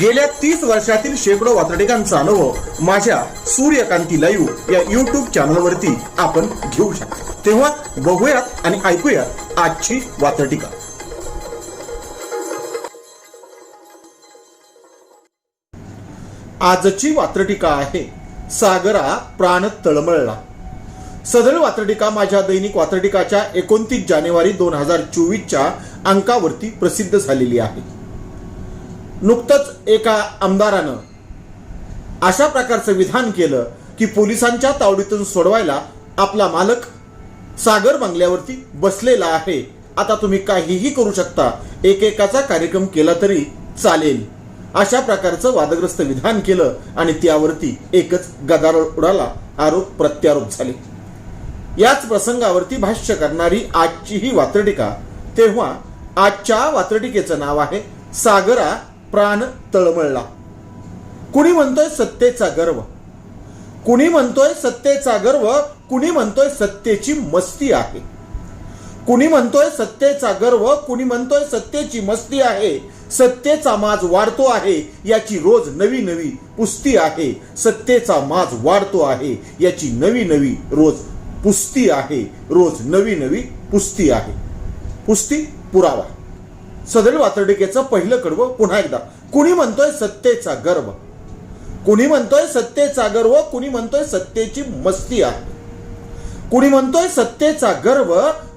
गेल्या तीस वर्षातील शेकडो वातडिकांचा अनुभव माझ्या सूर्यकांती लाईव्ह या युट्यूब चॅनलवरती आपण घेऊ शकता. तेव्हा बघूयात आणि ऐकूयात आजची वातडिका आजची वात्रटिका आहे सागरा प्राण तळमळला. सदर वात्रटिका माझ्या दैनिक वात्रटिकाच्या एकोणतीस जानेवारी दोन हजार चोवीसच्या अंकावरती प्रसिद्ध झालेली आहे. नुकतंच एका आमदारानं अशा प्रकारचं विधान केलं की पोलिसांच्या तावडीतून सोडवायला आपला मालक सागर बंगल्यावरती बसलेला आहे. आता तुम्ही काहीही करू शकता. एकेकाचा कार्यक्रम केला तरी चालेल. अशा प्रकारचं वादग्रस्त विधान केलं आणि त्यावरती एकच गदारोळ उडाला आरोप प्रत्यारोप झाले. याच प्रसंगावरती भाष्य करणारी आजची ही वात्रटिका तेव्हा आजच्या वात्रटिकेचं नाव आहे सागरा प्राण तळमळला. कुणी म्हणतोय सत्तेचा गर्व? कुणी म्हणतोय सत्तेचा गर्व? कुणी म्हणतोय सत्तेची मस्ती आहे? कुणी म्हणतोय सत्तेचा गर्व? कुणी म्हणतोय सत्तेची मस्ती आहे? सत्तेचा माज वाढतो आहे याची रोज नवी नवी पुस्ती आहे. सत्तेचा माज वाढतो आहे याची नवी नवी रोज पुस्ती आहे. रोज नवी नवी पुस्ती आहे. पुस्ती पुरावा. सदर वातर्डिकेचं पहिलं कडवं पुन्हा एकदा. कुणी म्हणतोय सत्तेचा गर्व? कुणी म्हणतोय सत्तेचा गर्व? कुणी म्हणतोय सत्तेची मस्ती आहे? कुणी म्हणतोय सत्तेचा गर्व?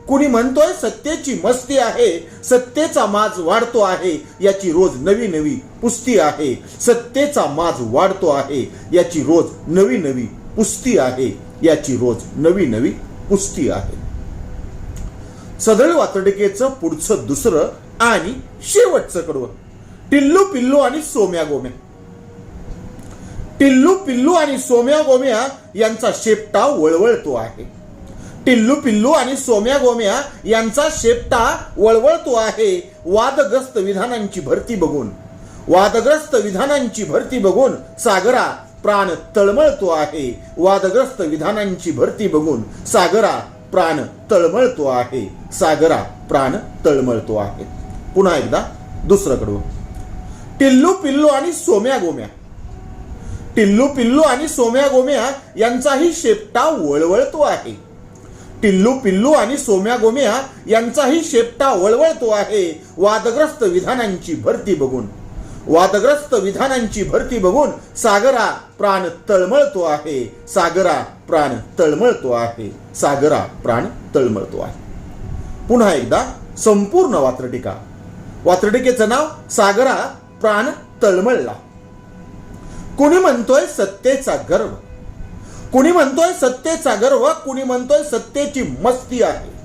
कुणी म्हणतोय सत्तेची मस्ती आहे? सत्तेचा माज वाढतो आहे याची रोज नवी नवी पुस्ती आहे. सत्तेचा माज वाढतो आहे याची रोज नवी नवी पुस्ती आहे याची रोज नवी नवी पुस्ती आहे. सदळ वातडकेचं पुढचं दुसरं आणि शेवटचं कडवं. टिल्लू पिल्लू आणि सोम्या गोम्या. टिल्लू पिल्लू आणि सोम्या गोम्या यांचा शेपटा वळवळतो आहे. टिल्लू पिल्लू आणि सोम्या गोम्या यांचा शेपटा वळवळतो आहे वादग्रस्त विधानांची भरती बघून. वादग्रस्त विधानांची भरती बघून सागरा प्राण तळमळतो आहे. वादग्रस्त विधानांची भरती बघून सागरा प्राण तळमळतो आहे. सागरा प्राण तळमळतो आहे. पुन्हा एकदा दुसरं कडवं टिल्लू पिल्लू आणि सोम्या गोम्या. टिल्लू पिल्लू आणि सोम्या गोम्या यांचाही शेपटा वळवळतो आहे. टिल्लू पिल्लू आणि सोम्या गोम्या यांचाही शेपटा वळवळतो आहे. वादग्रस्त विधानांची भरती बघून. वादग्रस्त विधानांची भरती बघून सागरा प्राण तळमळतो आहे. सागरा प्राण तळमळतो आहे. सागरा प्राण तळमळतो आहे. पुन्हा एकदा संपूर्ण वात्रटिका. वात्रटिकेचं नाव सागरा प्राण तळमळला. कुणी म्हणतोय सत्तेचा गर्व? कुणी म्हणतोय सत्तेचा गर्व? कुणी म्हणतोय सत्तेची मस्ती आहे?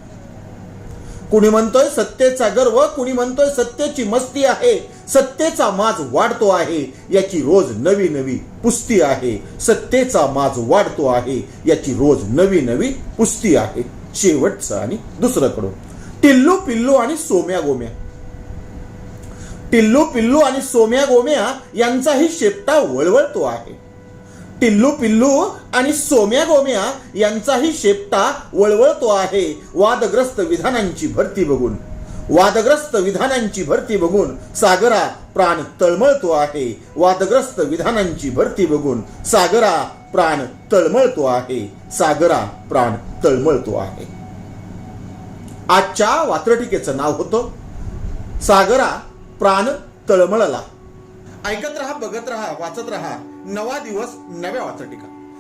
कुणी म्हणतोय सत्तेचा गर्व? कुणी म्हणतोय सत्तेची मस्ती आहे? सत्तेचा माज वाढतो आहे याची रोज नवी नवी पुस्ती आहे. सत्तेचा माज वाढतो आहे याची रोज नवी नवी पुस्ती आहे. शेवटचं आणि दुसरं कडून टिल्लू पिल्लू आणि सोम्या गोम्या. टिल्लू पिल्लू आणि सोम्या गोम्या यांचाही शेपटा वळवळतो आहे. टिल्लू पिल्लू आणि सोम्या गोम्या यांचाही शेपटा वळवळतो आहे. वादग्रस्त विधानांची भरती बघून. वादग्रस्त विधानांची भरती बघून सागरा प्राण तळमळतो आहे. वादग्रस्त विधानांची भरती बघून सागरा प्राण तळमळतो आहे. सागरा प्राण तळमळतो आहे. आजच्या वात्रटिकेचं नाव होतं सागरा प्राण तळमळला. ऐकत रहा बघत रहा वाचत रहा. नवा दिवस नव्या वाचटिका